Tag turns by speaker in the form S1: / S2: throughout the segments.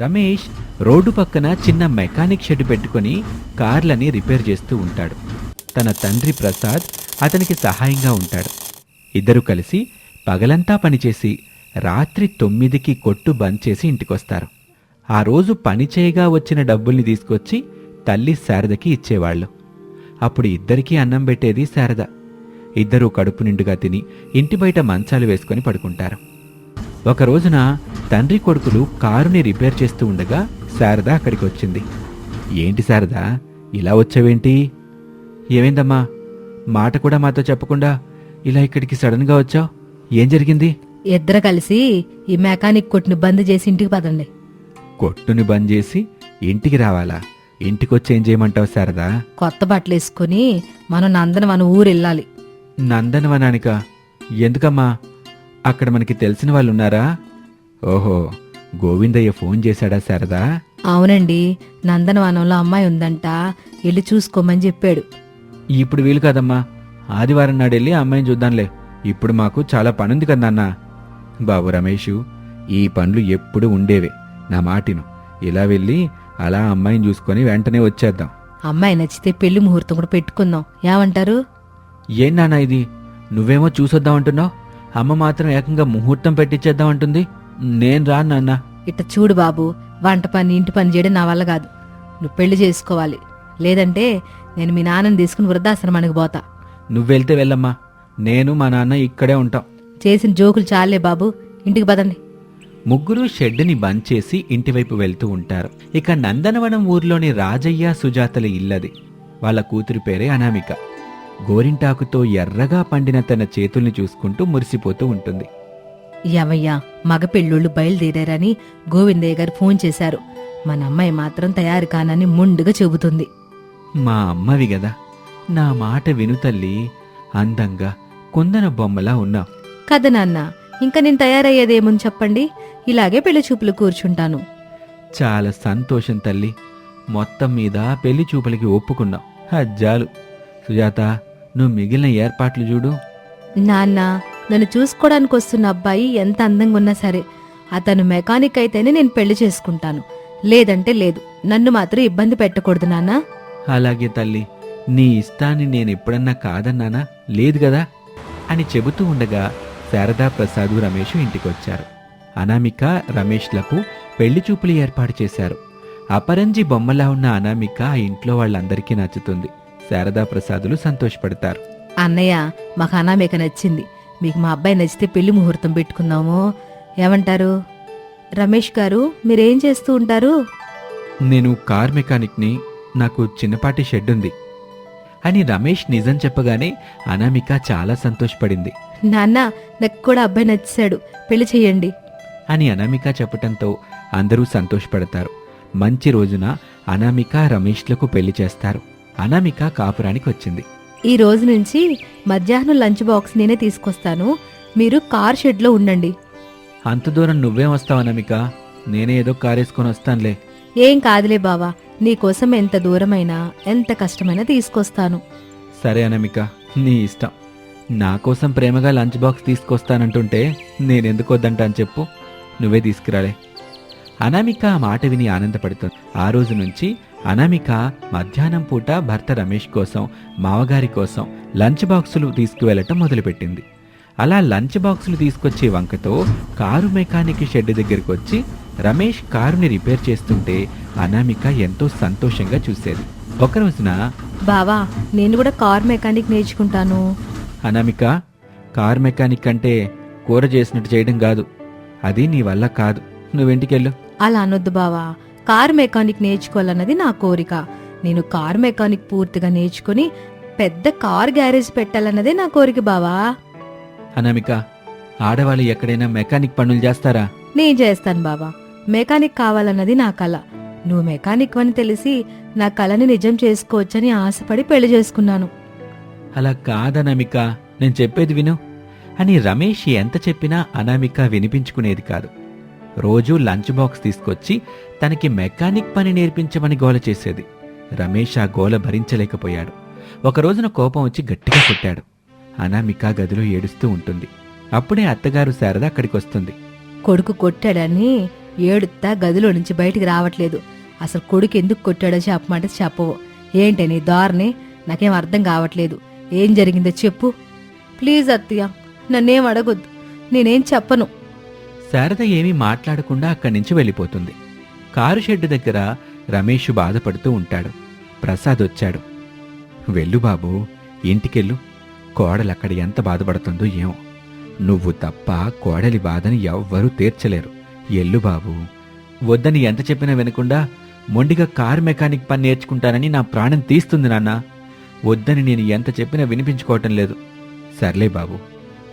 S1: Ramesh road పక్కన చిన్న mechanic shed పెట్టుకొని కార్లని రిపేర్ చేస్తూ ఉంటాడు. తన తండ్రి ప్రసాద్ అతనికి సహాయంగా ఉంటాడు. ఇద్దరు కలిసి పగలంతా పనిచేసి రాత్రి తొమ్మిదికి కొట్టు బంద్ చేసి ఇంటికొస్తారు. ఆ రోజు పని చేయగా వచ్చిన డబ్బుల్ని తీసుకొచ్చి తల్లి శారదకి ఇచ్చేవాళ్ళు. అప్పుడు ఇద్దరికీ అన్నం పెట్టేది శారద. ఇద్దరూ కడుపు నిండుగా తిని ఇంటి బయట మంచాలు వేసుకొని పడుకుంటారు. ఒక రోజున తండ్రి కొడుకులు కారుని రిపేర్ చేస్తూ ఉండగా శారద అక్కడికి వచ్చింది. ఏంటి శారద? ఇలా వచ్చావేంటి? ఏమైందమ్మా? మాట కూడా మాతో చెప్పకుండా ఇలా ఇక్కడికి సడన్గా వచ్చావు? ఏం జరిగింది?
S2: ఇద్దరు కలిసి ఈ మెకానిక్ కొట్టుని బంద్ చేసి ఇంటికి పదండి.
S1: కొట్టుని బంద్ చేసి ఇంటికి రావాలా? ఇంటికొచ్చి ఏం చేయమంటావు శారదా?
S2: కొత్త బట్టలు వేసుకుని మనం నందనవనం ఊరు వెళ్ళాలి
S1: నందనవనానిక? ఎందుకమ్మా? అక్కడ మనకి తెలిసిన వాళ్ళు ఉన్నారా ఓహో గోవిందయ్య ఫోన్ చేశాడా శారదా?
S2: అవునండి నందనవనంలో అమ్మాయి ఉందంట. వెళ్ళి చూసుకోమని చెప్పాడు.
S1: ఇప్పుడు వీలు కదమ్మా. ఆదివారం నాడు వెళ్ళి అమ్మాయిని చూద్దాంలే. ఇప్పుడు మాకు చాలా పనుంది కదా నాన్న. బాబు రమేషు ఈ పనులు ఎప్పుడు ఉండేవే. నా మాటిను. ఇలా వెళ్ళి అలా అమ్మాయిని చూసుకొని వెంటనే వచ్చేద్దాం.
S2: అమ్మాయి నచ్చితే పెళ్ళి ముహూర్తం కూడా పెట్టుకుందాం. ఏమంటారు?
S1: ఏం నాన్న ఇది? నువ్వేమో చూసొద్దాం అంటున్నావు? అమ్మ మాత్రం ఏకంగా ముహూర్తం పెట్టించేద్దాం అంటుంది. నేను రాను నాన్న.
S2: ఇట్ట చూడు బాబు వంట పని ఇంటి పని చేయడం నా వల్ల కాదు. నువ్వు పెళ్ళి చేసుకోవాలి. లేదంటే నేను మీ నాన్నని తీసుకుని వృద్ధాశ్రమానికి పోతా.
S1: నువ్వెళ్తే వెళ్ళమ్మా. నేను మా నాన్న ఇక్కడే ఉంటాం.
S2: చేసిన జోకులు చాలే బాబు. ఇంటికి పదండి.
S1: ముగ్గురు షెడ్డుని బంద్ చేసి ఇంటివైపు వెళ్తూ ఉంటారు. ఇక నందనవనం ఊర్లోని రాజయ్య సుజాతల ఇల్లది. వాళ్ళ కూతురి పేరే అనామిక. గోరింటాకుతో ఎర్రగా పండిన తన చేతుల్ని చూసుకుంటూ మురిసిపోతూ ఉంటుంది.
S2: యవయ్యా మగ పెళ్ళోళ్ళు బయలుదేరారని గోవిందయ్య గారు ఫోన్ చేశారు. మన అమ్మాయి మాత్రం తయారు కానని ముందుగా చెబుతుంది.
S1: మా అమ్మవి గదా నా మాట విను తల్లి అందంగా కుందన బొమ్మలా ఉన్నావు
S2: కథ నాన్న ఇంకా నేను తయారయ్యేదేముంది చెప్పండి? ఇలాగే పెళ్ళి చూపులు కూర్చుంటాను.
S1: చాలా సంతోషం తల్లి. మొత్తం మీద పెళ్ళి చూపులకి ఒప్పుకున్నావు హజ్జాలు. సుజాత నువ్వు మిగిలిన ఏర్పాట్లు చూడు.
S2: నాన్న నన్ను చూసుకోవడానికి వస్తున్న అబ్బాయి ఎంత అందంగా ఉన్నా సరే అతను మెకానిక్ అయితేనే నేను పెళ్ళి చేసుకుంటాను. లేదంటే లేదు నన్ను మాత్రం ఇబ్బంది పెట్టకూడదు నాన్న.
S1: అలాగే తల్లి నీ ఇష్టాన్ని నేను ఎప్పుడన్నా కాదన్నానా? లేదు గదా అని చెబుతూ ఉండగా శారదా ప్రసాదు రమేష్ ఇంటికొచ్చారు. అనామిక రమేష్లకు పెళ్ళి చూపులు ఏర్పాటు చేశారు. అపరంజి బొమ్మలా ఉన్న అనామిక ఆ ఇంట్లో వాళ్ళందరికీ నచ్చుతుంది. శారదా ప్రసాదులు సంతోషపడతారు.
S2: అన్నయ్య మాకు అనామిక నచ్చింది. మీకు మా అబ్బాయి నచ్చితే పెళ్ళి ముహూర్తం పెట్టుకుందాము. ఏమంటారు? రమేష్ గారు మీరేం చేస్తూ ఉంటారు?
S1: నేను కార్ మెకానిక్ని నాకు చిన్నపాటి షెడ్ ఉంది. అని రమేష్ నిజం చెప్పగానే అనామిక చాలా సంతోషపడింది.
S2: నాన్న నాకు కూడా అబ్బాయి నచ్చాడు. పెళ్ళి చెయ్యండి.
S1: అని అనామిక చెప్పటంతో అందరూ సంతోషపడతారు. మంచి రోజున అనామిక రమేష్లకు పెళ్ళి చేస్తారు. అనామిక కాపురానికి వచ్చింది.
S2: ఈ రోజు నుంచి మధ్యాహ్నం లంచ్ బాక్స్ నేనే తీసుకొస్తాను. మీరు కార్ షెడ్లో ఉండండి.
S1: అంత దూరం నువ్వేం వస్తావు అనామిక. నేనే ఏదో కారేసుకొని వస్తానులే.
S2: ఏం కాదులే బావా. నీకోసం ఎంత దూరమైనా ఎంత కష్టమైనా తీసుకొస్తాను.
S1: సరే అనామిక నీ ఇష్టం. నా కోసం ప్రేమగా లంచ్ బాక్స్ తీసుకొస్తానంటుంటే నేనెందుకు వద్దంటాను చెప్పు. నువ్వే తీసుకురాలే. అనామిక ఆ మాట విని ఆనందపడుతుంది. ఆ రోజు నుంచి అనామిక మధ్యాహ్నం పూట భర్త రమేష్ కోసం మావగారి కోసం లంచ్ బాక్సులు తీసుకువెళ్ళటం మొదలుపెట్టింది. అలా లంచ్ బాక్సులు తీసుకొచ్చే వంకతో కారు మెకానిక్ షెడ్ దగ్గరికి వచ్చి రమేష్ కారుని రిపేర్ చేస్తుంటే అనామిక ఎంతో సంతోషంగా చూసేది. ఒక రోజున
S2: బావా నేను కూడా కార్ మెకానిక్ నేర్చుకుంటాను.
S1: అనామిక కార్ మెకానిక్ అంటే కూర చేసినట్టు చేయడం కాదు. అది నీ వల్ల కాదు. నువ్వెంటికెళ్ళు
S2: అలా అనొద్దు బావా. కార్ మెకానిక్ నేర్చుకోవాలన్నది నా కోరిక. నేను కార్ మెకానిక్ పూర్తిగా నేర్చుకుని పెద్ద కార్ గ్యారేజ్ పెట్టాలన్నదే నా కోరిక బావా.
S1: అనామిక ఆడవాళ్ళు ఎక్కడైనా మెకానిక్ పనులు చేస్తారా?
S2: నేను చేస్తాను బావా. మెకానిక్ కావాలన్నది నా కళ నువ్వు మెకానిక్ అని తెలిసి నా కళని నిజం చేసుకోవచ్చని ఆశపడి పెళ్ళి చేసుకున్నాను.
S1: అలా కాదనామిక నేను చెప్పేది విను. అని రమేష్ ఎంత చెప్పినా అనామిక వినిపించుకునేది కాదు. రోజూ లంచ్ బాక్స్ తీసుకొచ్చి తనకి మెకానిక్ పని నేర్పించమని గోల చేసేది. రమేష్ ఆ గోల భరించలేకపోయాడు. ఒక రోజున కోపం వచ్చి గట్టిగా కొట్టాడు. అనామిక గదిలో ఏడుస్తూ ఉంటుంది. అప్పుడే అత్తగారు శారద అక్కడికి వస్తుంది
S2: కొడుకు కొట్టాడని ఏడుతా గదిలో నుంచి బయటికి రావట్లేదు. అసలు కొడుకు ఎందుకు కొట్టాడో చెప్పమంటే చెప్పవు. ఏంటని దారిని? నాకేం అర్థం కావట్లేదు. ఏం జరిగిందో చెప్పు. ప్లీజ్ అత్తయ్య నన్నేం అడగొద్దు. నేనేం చెప్పను.
S1: శారద ఏమీ మాట్లాడకుండా అక్కడి నుంచి వెళ్ళిపోతుంది. కారు షెడ్డు దగ్గర రమేష్ బాధపడుతూ ఉంటాడు. ప్రసాద్ వచ్చాడు. వెళ్ళు బాబు ఇంటికెళ్ళు. కోడలు అక్కడ ఎంత బాధపడుతుందో ఏమో. నువ్వు తప్ప కోడలి బాధని ఎవ్వరూ తీర్చలేరు. ఎల్లు బాబు వద్దని ఎంత చెప్పినా వినకుండా మొండిగా కారు మెకానిక్ పని నేర్చుకుంటానని నా ప్రాణం తీస్తుంది నాన్న. వద్దని నేను ఎంత చెప్పినా వినిపించుకోవటం లేదు. సర్లే బాబు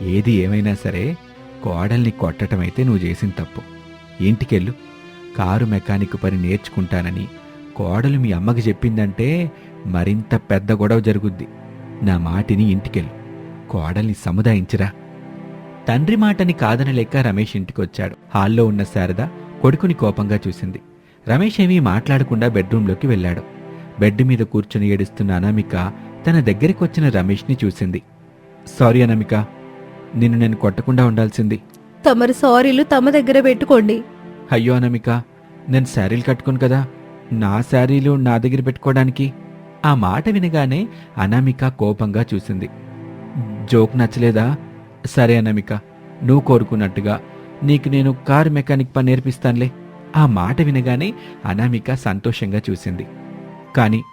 S1: ఏది ఏమైనా సరే కోడల్ని కొట్టటమైతే నువ్వు చేసిన తప్పు. ఇంటికెళ్ళు కారు మెకానిక్ పని నేర్చుకుంటానని కోడలు మీ అమ్మకి చెప్పిందంటే మరింత పెద్ద గొడవ జరుగుద్ది. నా మాటిని ఇంటికెళ్ళు. కోడల్ని సముదాయించరా. తండ్రి మాటని కాదనలేక రమేష్ ఇంటికొచ్చాడు. హాల్లో ఉన్న శారద కొడుకుని కోపంగా చూసింది. రమేష్ ఏమీ మాట్లాడకుండా బెడ్రూంలోకి వెళ్ళాడు. బెడ్ మీద కూర్చుని ఏడుస్తున్న అనామిక తన దగ్గరికి వచ్చిన రమేష్ని చూసింది. సారీ అనామిక నిన్ను నేను కొట్టకుండా ఉండాల్సింది.
S2: తమరి సారీలు తమ దగ్గర పెట్టుకోండి.
S1: అయ్యో అనామిక నేను శారీలు కట్టుకోను కదా. నా శారీలు నా దగ్గర పెట్టుకోవడానికి. ఆ మాట వినగానే అనామిక కోపంగా చూసింది. జోక్ నచ్చలేదా? సరే అనామిక నువ్వు కోరుకున్నట్టుగా నీకు నేను కారు మెకానిక్ పని నేర్పిస్తానులే. ఆ మాట వినగానే అనామిక సంతోషంగా చూసింది. కానీ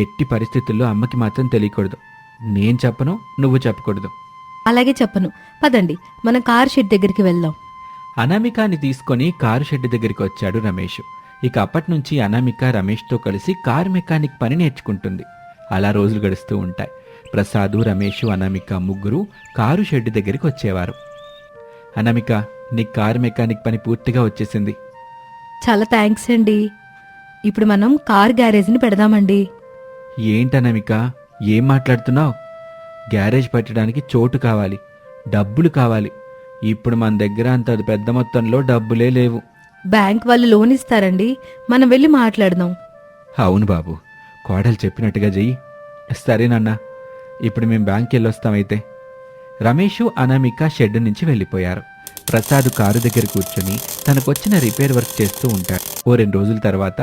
S1: ఎట్టి పరిస్థితుల్లో అమ్మకి మాత్రం తెలియకూడదు. నేను చెప్పను నువ్వు చెప్పకూడదు.
S2: అలాగే చెప్పను. పదండి మనం కార్ షెడ్ దగ్గరికి వెళ్దాం.
S1: అనామికాని తీసుకొని కారు షెడ్ దగ్గరికి వచ్చాడు రమేష్. ఇక అప్పట్నుంచి అనామిక రమేష్తో కలిసి కారు మెకానిక్ పని నేర్చుకుంటుంది. అలా రోజులు గడుస్తూ ఉంటాయి. ప్రసాదు రమేష్ అనామిక ముగ్గురు కారు షెడ్ దగ్గరికి వచ్చేవారు. అనామిక నీ కారు మెకానిక్ పని పూర్తిగా వచ్చేసింది.
S2: చాలా థ్యాంక్స్ అండి. ఇప్పుడు మనం కార్ గ్యారేజ్ని పెడదామండి.
S1: ఏంటనామిక? ఏం మాట్లాడుతున్నావు? గ్యారేజ్ పెట్టడానికి చోటు కావాలి డబ్బులు కావాలి. ఇప్పుడు మన దగ్గర అంత పెద్ద మొత్తంలో డబ్బులే లేవు.
S2: బ్యాంక్ వాళ్ళు లోన్ ఇస్తారండి మనం వెళ్ళి మాట్లాడదాం.
S1: అవును బాబు కోడలు చెప్పినట్టుగా చెయ్యి. సరేనన్నా ఇప్పుడు మేము బ్యాంక్కి వెళ్ళొస్తామైతే రమేషు అనామిక షెడ్ నుంచి వెళ్ళిపోయారు. ప్రసాద్ కారు దగ్గర కూర్చొని తనకొచ్చిన రిపేర్ వర్క్ చేస్తూ ఉంటాడు. ఓ రెండు రోజుల తర్వాత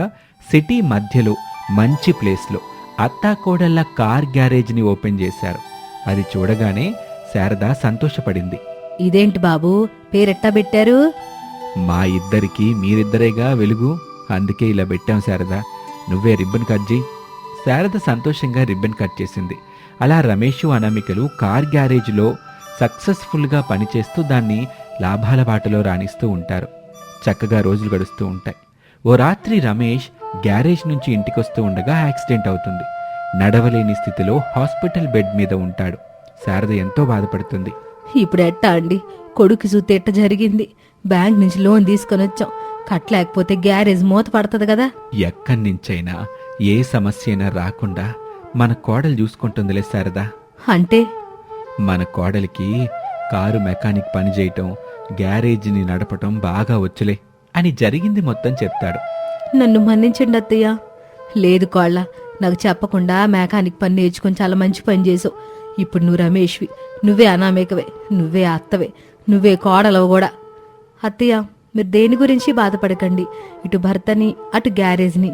S1: సిటీ మధ్యలో మంచి ప్లేస్లో అత్తాకోడళ్ళ కార్ గ్యారేజ్ని ఓపెన్ చేశారు. అది చూడగానే శారద సంతోషపడింది.
S2: ఇదేంటి బాబు? పేరెట్టా పెట్టారు?
S1: మా ఇద్దరికి మీరిద్దరేగా వెలుగు. అందుకే ఇలా పెట్టాం శారద. నువ్వే రిబ్బన్ కట్ చేయి శారద సంతోషంగా రిబ్బన్ కట్ చేసింది. అలా రమేష్ అనామికలు కార్ గ్యారేజ్లో సక్సెస్ఫుల్గా పనిచేస్తూ దాన్ని లాభాల బాటలో రాణిస్తూ ఉంటారు. చక్కగా రోజులు గడుస్తూ ఉంటాయి. ఓ రాత్రి రమేష్ గ్యారేజ్ నుంచి ఇంటికొస్తూ ఉండగా యాక్సిడెంట్ అవుతుంది. నడవలేని స్థితిలో హాస్పిటల్ బెడ్ మీద ఉంటాడు. శారద ఎంతో బాధపడుతుంది.
S2: ఇప్పుడు ఎట్టా అండి? కొడుకు చూస్తే ఎట్ట జరిగింది? బ్యాంక్ నుంచి లోన్ తీసుకొని వచ్చాం. కట్టలేకపోతే గ్యారేజ్ మూత పడుతుంది కదా.
S1: ఎక్కడి నుంచైనా ఏ సమస్య అయినా రాకుండా మన కోడలు చూసుకుంటుందిలే శారదా.
S2: అంటే?
S1: మన కోడలికి కారు మెకానిక్ పని చేయటం గ్యారేజీని నడపటం బాగా వచ్చులే అని జరిగింది మొత్తం చెప్తాడు.
S2: నన్ను మన్నించండి అత్తయ్య. లేదు కోళ్ళ నాకు చెప్పకుండా మెకానిక్ పని నేర్చుకుని చాలా మంచి పని చేసావు ఇప్పుడు నువ్వు రమేష్వి నువ్వే అనామేకవే నువ్వే అత్తవే నువ్వే కోడలవు కూడా. అత్తయ్య మీరు దేని గురించి బాధపడకండి. ఇటు భర్తని అటు గ్యారేజ్ని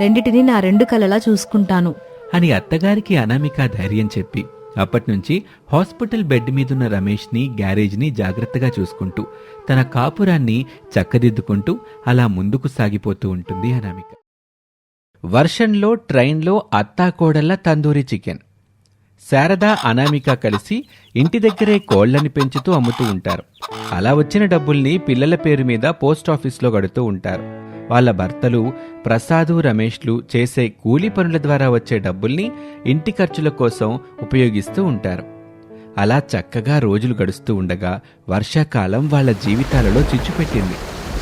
S2: రెండిటిని నా రెండు కలలా చూసుకుంటాను.
S1: అని అత్తగారికి అనామిక ధైర్యం చెప్పి అప్పటినుంచి హాస్పిటల్ బెడ్ మీదున్న రమేష్ని గ్యారేజ్ని జాగ్రత్తగా చూసుకుంటూ తన కాపురాన్ని చక్కదిద్దుకుంటూ అలా ముందుకు సాగిపోతూ ఉంటుంది అనామిక. వర్షంలో ట్రైన్లో అత్తాకోడళ్ళ తందూరి చికెన్. శారదా అనామిక కలిసి ఇంటి దగ్గరే కోళ్ళని పెంచుతూ అమ్ముతూ ఉంటారు. అలా వచ్చిన డబ్బుల్ని పిల్లల పేరు మీద పోస్ట్ ఆఫీస్లో గడుతూ ఉంటారు. వాళ్ళ భర్తలు ప్రసాదు రమేష్లు చేసే కూలీ పనుల ద్వారా వచ్చే డబ్బుల్ని ఇంటి ఖర్చుల కోసం ఉపయోగిస్తూ ఉంటారు. అలా చక్కగా రోజులు గడుస్తూ ఉండగా వర్షాకాలం వాళ్ళ జీవితాలలో చిచ్చుపెట్టింది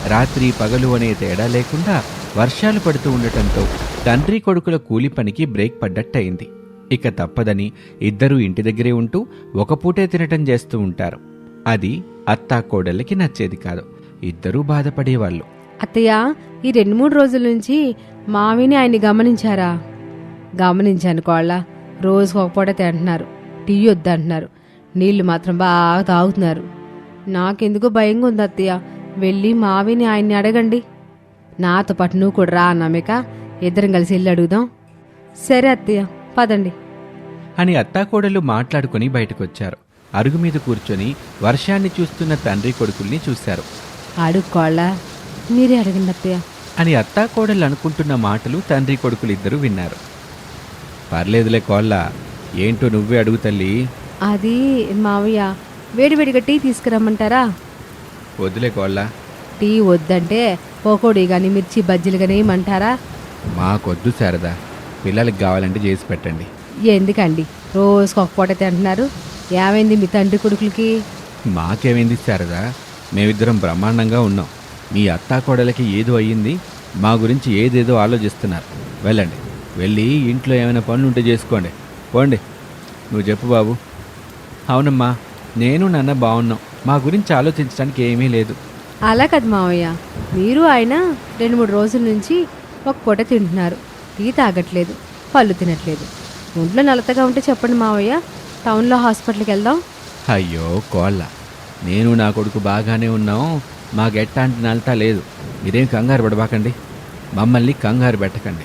S1: రాత్రి పగలు అనే తేడా లేకుండా వర్షాలు పడుతూ ఉండటంతో తండ్రి కొడుకుల కూలి పనికి బ్రేక్ పడ్డట్టయింది. ఇక తప్పదని ఇద్దరూ ఇంటి దగ్గరే ఉంటూ ఒక పూటే తినటం చేస్తూ ఉంటారు. అది అత్తా కోడళ్ళకి నచ్చేది కాదు. ఇద్దరూ బాధపడేవాళ్ళు.
S3: అత్తయ్య ఈ రెండు మూడు రోజుల నుంచి మావిని ఆయన్ని గమనించారా? గమనించాను కోళ్ళ. రోజుకు ఒక పూట తింటున్నారు. టీ వద్దంటున్నారు. నీళ్ళు మాత్రం బాగా తాగుతున్నారు. నాకెందుకో భయంగా ఉంది అత్తయ్య. వెళ్ళి మావిని ఆయన్ని అడగండి. నాతో పాటు నువ్వు కూడా రా అన్నామిక ఇద్దరం కలిసి వెళ్ళి అడుగుదాం. సరే అత్తయ్య పదండి.
S1: అని అత్తాకోడలు మాట్లాడుకుని బయటకొచ్చారు. అరుగు మీద కూర్చొని వర్షాన్ని చూస్తున్న తండ్రి కొడుకుల్ని చూశారు.
S3: అడుక్కోళ్ళ మీరే అడగండి అత్తయ్య.
S1: అని అత్తాకోడలు అనుకుంటున్న మాటలు తండ్రి కొడుకులిద్దరూ విన్నారు. పర్లేదులే కోళ్ళ ఏంటో నువ్వే అడుగు తల్లి.
S3: అది మావయ్య వేడివేడిగా టీ తీసుకురమ్మంటారా?
S1: వదిలే కోళ్ళ.
S3: టీ వద్దంటే పకోడీ కానీ మిర్చి బజ్జీలు కానీ ఏమంటారా?
S1: మాకొద్దు శారదా. పిల్లలకి కావాలంటే చేసి పెట్టండి.
S3: ఎందుకండి? రోజుకి ఒక పూట తింటున్నారు. ఏమైంది మీ తండ్రి కొడుకులకి?
S1: మాకేమైంది శారదా? మేమిద్దరం బ్రహ్మాండంగా ఉన్నాం. మీ అత్తాకోడలకి ఏదో అయ్యింది మా గురించి ఏదేదో ఆలోచిస్తున్నారు. వెళ్ళండి. వెళ్ళి ఇంట్లో ఏమైనా పనులు ఉంటే చేసుకోండి. పోండి. నువ్వు చెప్పు బాబు. అవునమ్మా నేను నాన్న బాగున్నాం. మా గురించి ఆలోచించడానికి ఏమీ లేదు.
S3: అలా కదా మావయ్య. మీరు ఆయన రెండు మూడు రోజుల నుంచి ఒక పూట తింటున్నారు. టీ తాగట్లేదు పళ్ళు తినట్లేదు. ఒంట్లో నలతగా ఉంటే చెప్పండి మావయ్య. టౌన్లో హాస్పిటల్కి వెళ్దాం.
S1: అయ్యో కోళ్ళ. నేను నా కొడుకు బాగానే ఉన్నాం. మాకెట్టాంటి నల్తా లేదు. మీరేం కంగారు పడబాకండి. మమ్మల్ని కంగారు పెట్టకండి.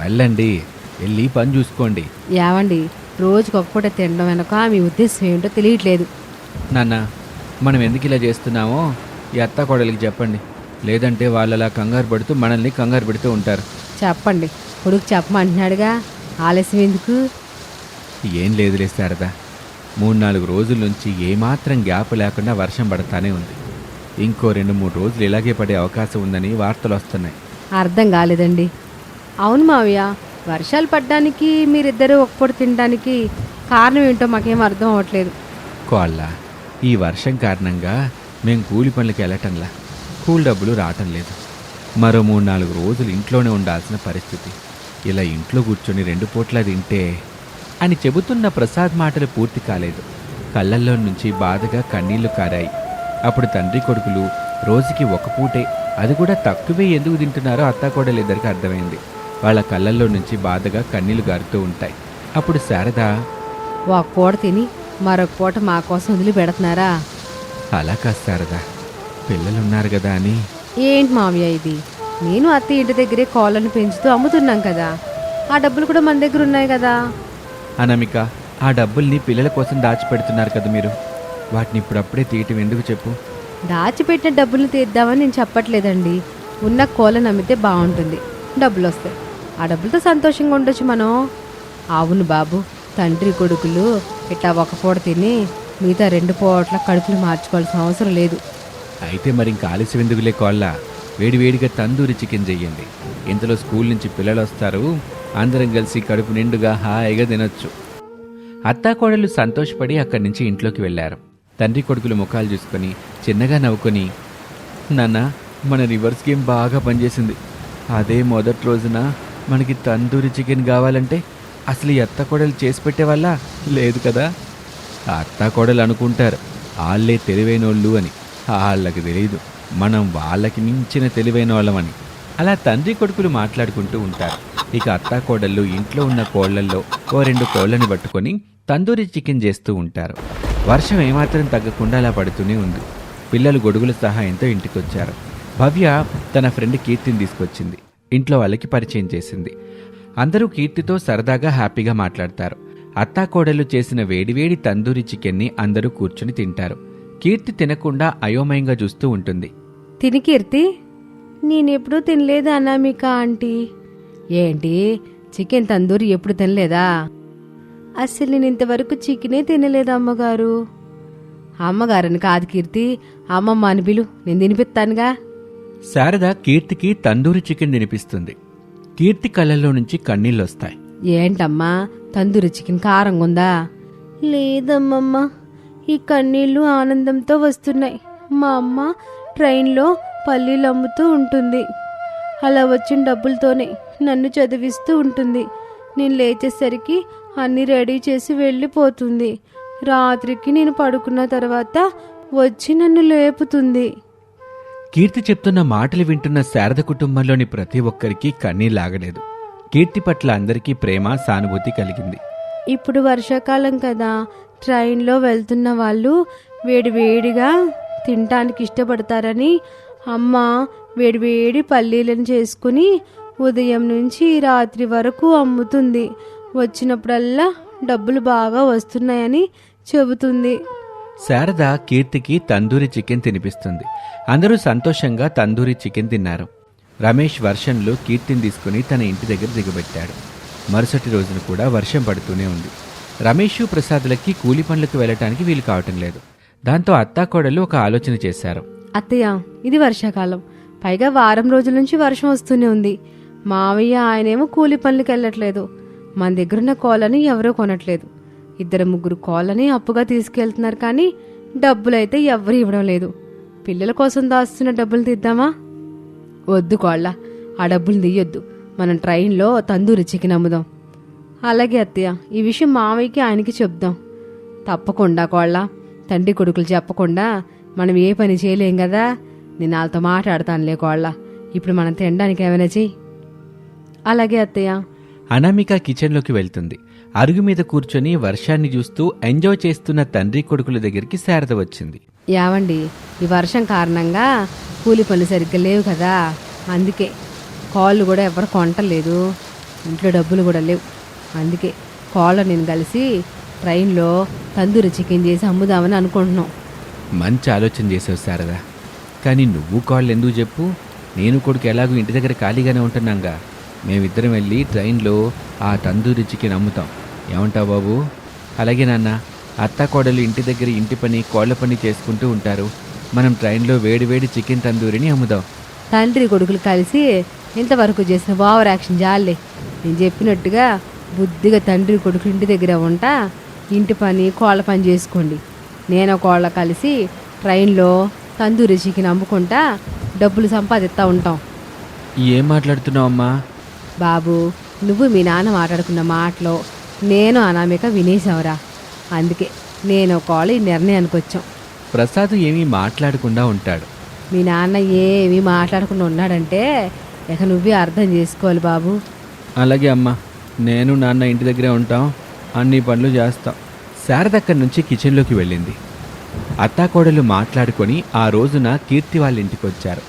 S1: వెళ్ళండి వెళ్ళి పని చూసుకోండి.
S3: ఏవండి రోజుకి ఒక పూట తినడం వెనక మీ ఉద్దేశం ఏమిటో తెలియట్లేదు.
S1: నాన్న మనం ఎందుకు ఇలా చేస్తున్నామో ఈ అత్త కోడలికి చెప్పండి. లేదంటే వాళ్ళలా కంగారు పడుతూ మనల్ని కంగారు పెడుతూ ఉంటారు.
S3: చెప్పండి. కొడుకు చెప్పమంటున్నాడుగా. ఆలస్యం ఎందుకు?
S1: ఏం లేదులే శారదా. మూడు నాలుగు రోజుల నుంచి ఏమాత్రం గ్యాప్ లేకుండా వర్షం పడతానే ఉంది. ఇంకో రెండు మూడు రోజులు ఇలాగే పడే అవకాశం ఉందని వార్తలు వస్తున్నాయి.
S3: అర్థం కాలేదండి. అవును మావయ్య వర్షాలు పడ్డానికి మీరిద్దరూ ఒక పూట తినడానికి కారణం ఏంటో మాకేం అర్థం అవ్వట్లేదు.
S1: కోళ్ళ ఈ వర్షం కారణంగా మేం కూలి పనులకి వెళ్ళటంలా. కూలి డబ్బులు రావటం లేదు. మరో మూడు నాలుగు రోజులు ఇంట్లోనే ఉండాల్సిన పరిస్థితి. ఇలా ఇంట్లో కూర్చొని రెండు పూట్ల తింటే అని చెబుతున్న ప్రసాద్ మాటలు పూర్తి కాలేదు. కళ్ళల్లో నుంచి బాధగా కన్నీళ్ళు కారాయి. అప్పుడు తండ్రి కొడుకులు రోజుకి ఒక పూటే. అది కూడా తక్కువే ఎందుకు తింటున్నారో అత్తాకోడలిద్దరికి అర్థమైంది. వాళ్ళ కళ్ళల్లో నుంచి బాధగా కన్నీళ్ళు గారుతూ ఉంటాయి. అప్పుడు శారద
S3: ఒక కూడ తిని మరొక పూట మా కోసం వదిలి పెడుతున్నారా
S1: అలా కాదు శారదా. పిల్లలున్నారు కదా అని.
S3: ఏంటి మావయ్య ఇది? నేను అత్త ఇంటి దగ్గరే కోళ్ళను పెంచుతూ అమ్ముతున్నాం కదా. ఆ డబ్బులు కూడా మన దగ్గర ఉన్నాయి కదా.
S1: అనామిక ఆ డబ్బుల్ని పిల్లల కోసం దాచిపెడుతున్నారు కదా మీరు. వాటిని ఇప్పుడప్పుడే తీయటం ఎందుకు చెప్పు?
S3: దాచిపెట్టిన డబ్బులు తీద్దామని నేను చెప్పట్లేదండి. ఉన్న కోళ్ళను అమ్మితే బాగుంటుంది. డబ్బులు వస్తాయి. ఆ డబ్బులతో సంతోషంగా ఉండొచ్చు మనం. అవును బాబు. తండ్రి కొడుకులు ఇట్లా ఒక పూట తిని మిగతా రెండు పూట్ల కడుపులు మార్చుకోవాల్సిన అవసరం లేదు.
S1: అయితే మరి ఇంకా ఆలస్యం ఎందుకులే కోళ్ళ? వేడివేడిగా తందూరి చికెన్ చెయ్యండి. ఇంతలో స్కూల్ నుంచి పిల్లలు వస్తారు. అందరం కలిసి కడుపు నిండుగా హాయిగా తినొచ్చు. అత్తాకోడలు సంతోషపడి అక్కడి నుంచి ఇంట్లోకి వెళ్ళారు. తండ్రి కొడుకులు ముఖాలు చూసుకొని చిన్నగా నవ్వుకొని నాన్న మన రివర్స్ గేమ్ బాగా పనిచేసింది. అదే మొదటి రోజున మనకి తందూరి చికెన్ కావాలంటే అసలు ఈ అత్తకోడలు చేసి పెట్టేవాళ్ళ? లేదు కదా. ఆ అనుకుంటారు. వాళ్ళే తెలివైనోళ్ళు అని. వాళ్ళకి తెలియదు మనం వాళ్ళకి మించిన తెలివైన వాళ్ళమని అలా తండ్రి కొడుకులు మాట్లాడుకుంటూ ఉంటారు. ఇక అత్తాకోడళ్ళు ఇంట్లో ఉన్న కోళ్ళల్లో ఓ రెండు కోళ్ళని పట్టుకొని తందూరి చికెన్ చేస్తూ ఉంటారు. వర్షం ఏమాత్రం తగ్గకుండా అలా పడుతూనే ఉంది. పిల్లలు గొడుగుల సహాయంతో ఇంటికొచ్చారు. భవ్య తన ఫ్రెండ్ కీర్తిని తీసుకొచ్చింది. ఇంట్లో వాళ్ళకి పరిచయం చేసింది. అందరూ కీర్తితో సరదాగా హ్యాపీగా మాట్లాడతారు. అత్తాకోడలు చేసిన వేడివేడి తందూరి చికెన్ని అందరూ కూర్చుని తింటారు. కీర్తి తినకుండా అయోమయంగా చూస్తూ ఉంటుంది.
S3: తిని కీర్తి నేనెప్పుడూ తినలేదు అనామిక ఆంటీ? ఏంటి? చికెన్ తందూరి ఎప్పుడు తినలేదా? అసలు నేను ఇంతవరకు చికెనే తినలేదు అమ్మగారు. అమ్మగారని కాదు కీర్తి అమ్మమ్మ అని పిలు. నేను తినిపిస్తానుగా.
S1: శారద కీర్తికి తందూరి చికెన్ తినిపిస్తుంది. కీర్తి కళ్ళల్లో నుంచి కన్నీళ్ళొస్తాయి.
S3: ఏంటమ్మా? తందూరి చికెన్ కారంగా ఉందా లేదమ్మమ్మ. ఈ కన్నీళ్ళు ఆనందంతో వస్తున్నాయి. మా అమ్మ ట్రైన్లో పల్లీలు అమ్ముతూ ఉంటుంది. అలా వచ్చిన డబ్బులతోనే నన్ను చదివిస్తూ ఉంటుంది. నేను లేచేసరికి అన్నీ రెడీ చేసి వెళ్ళిపోతుంది. రాత్రికి నేను పడుకున్న తర్వాత వచ్చి నన్ను లేపుతుంది.
S1: కీర్తి చెప్తున్న మాటలు వింటున్న శారద కుటుంబంలోని ప్రతి ఒక్కరికి కన్నీలాగలేదు కీర్తి పట్ల అందరికీ ప్రేమ సానుభూతి కలిగింది.
S3: ఇప్పుడు వర్షాకాలం కదా. ట్రైన్లో వెళ్తున్న వాళ్ళు వేడివేడిగా తినటానికి ఇష్టపడతారని అమ్మ వేడివేడి పల్లీలను చేసుకుని ఉదయం నుంచి రాత్రి వరకు అమ్ముతుంది. వచ్చినప్పుడల్లా డబ్బులు బాగా వస్తున్నాయని చెబుతుంది.
S1: శారద కీర్తికి తందూరి చికెన్ తినిపిస్తుంది. అందరూ సంతోషంగా తందూరి చికెన్ తిన్నారు. రమేష్ వర్షంలో కీర్తిని తీసుకుని తన ఇంటి దగ్గర దిగబెట్టాడు. మరుసటి రోజున కూడా వర్షం పడుతూనే ఉంది. రమేష్ ప్రసాదులకి కూలి పనులకు వెళ్ళటానికి వీలు కావటం లేదు. దాంతో అత్తాకోడలు ఒక ఆలోచన చేశారు.
S3: అత్తయ్య ఇది వర్షాకాలం. పైగా వారం రోజుల నుంచి వర్షం వస్తూనే ఉంది. మావయ్య ఆయనేమో కూలి పనులకు వెళ్ళట్లేదు. మన దగ్గరున్న కోళ్ళని ఎవరూ కొనట్లేదు. ఇద్దరు ముగ్గురు కోళ్ళని అప్పుగా తీసుకెళ్తున్నారు కానీ డబ్బులైతే ఎవరు ఇవ్వడం లేదు. పిల్లల కోసం దాస్తున్న డబ్బులు తీద్దామా? వద్దు కోళ్ళ ఆ డబ్బులు తీయొద్దు. మనం ట్రైన్లో తందూరి చికెన్ అమ్ముదాం. అలాగే అత్తయ్య ఈ విషయం మామయ్యకి ఆయనకి చెప్దాం. తప్పకుండా కోళ్ళ తండ్రి కొడుకులు చెప్పకుండా మనం ఏ పని చేయలేం కదా? నేను వాళ్ళతో మాట్లాడతానులే కోళ్ళ. ఇప్పుడు మనం తినడానికి ఏమైనా చెయ్యి. అలాగే అత్తయ్య.
S1: అనామిక కిచెన్లోకి వెళ్తుంది. అరుగు మీద కూర్చొని వర్షాన్ని చూస్తూ ఎంజాయ్ చేస్తున్న తండ్రి కొడుకుల దగ్గరికి శారద వచ్చింది.
S3: యావండి ఈ వర్షం కారణంగా కూలి పనులు సరిగ్గా లేవు కదా. అందుకే కాళ్ళు కూడా ఎవరు కొంటలేదు. ఇంట్లో డబ్బులు కూడా లేవు. అందుకే కాళ్ళు నేను కలిసి ట్రైన్లో తందూరి చికెన్ చేసి అమ్ముదామని అనుకుంటున్నాం.
S1: మంచి ఆలోచన చేసావు శారద. కానీ నువ్వు కాళ్ళు ఎందుకు చెప్పు? నేను కొడుకు ఎలాగో ఇంటి దగ్గర ఖాళీగానే ఉంటున్నాగా. మేమిద్దరం వెళ్ళి ట్రైన్లో ఆ తందూరి చికెన్ అమ్ముతాం. ఏమంటావు బాబు? అలాగే నాన్న అత్త కోడలు ఇంటి దగ్గర ఇంటి పని కోళ్ళ పని చేసుకుంటూ ఉంటారు. మనం ట్రైన్లో వేడివేడి చికెన్ తందూరిని అమ్ముదాం.
S3: తండ్రి కొడుకులు కలిసి ఇంతవరకు చేసిన ఓవర్ యాక్షన్ జాలే. నేను చెప్పినట్టుగా బుద్ధిగా తండ్రి కొడుకు ఇంటి దగ్గర ఉంటా ఇంటి పని కోళ్ళ పని చేసుకోండి. నేను కోళ్ళ కలిసి ట్రైన్లో తందూరి చికెన్ అమ్ముకుంటా డబ్బులు సంపాదిస్తూ ఉంటాం.
S1: ఏం మాట్లాడుతున్నావమ్మా
S3: బాబు నువ్వు మీ నాన్న మాట్లాడుకున్న మాటలో నేను అనామిక వినేసావురా అందుకే నేను కోళ్ళ ఈ నిర్ణయానికి వచ్చాం.
S1: ప్రసాద్ ఏమీ మాట్లాడకుండా ఉంటాడు.
S3: మీ నాన్న ఏమీ మాట్లాడకుండా ఉన్నాడంటే ఇక నువ్వే అర్థం చేసుకోవాలి బాబు.
S1: అలాగే అమ్మా నేను నాన్న ఇంటి దగ్గరే ఉంటాం అన్ని పనులు చేస్తాం. శారద అక్కడి నుంచి కిచెన్లోకి వెళ్ళింది. అత్తాకోడలు మాట్లాడుకొని ఆ రోజున కీర్తి వాళ్ళ ఇంటికి వచ్చారు.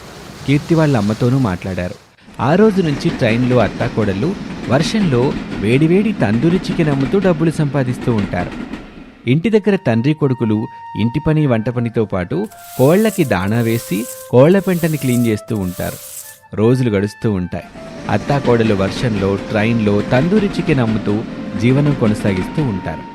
S1: కీర్తి వాళ్ళ అమ్మతోనూ మాట్లాడారు. ఆ రోజు నుంచి ట్రైన్లో అత్తాకోడలు వర్షంలో వేడివేడి తందూరి చికెన్ అమ్ముతూ డబ్బులు సంపాదిస్తూ ఉంటారు. ఇంటి దగ్గర తండ్రి కొడుకులు ఇంటి పని వంట పనితో పాటు కోళ్ళకి దాణా వేసి కోళ్ళ పెంటని క్లీన్ చేస్తూ ఉంటారు. రోజులు గడుస్తూ ఉంటాయి. అత్తాకోడలు వర్షంలో ట్రైన్లో తందూరి చికెన్ అమ్ముతూ జీవనం కొనసాగిస్తూ ఉంటారు.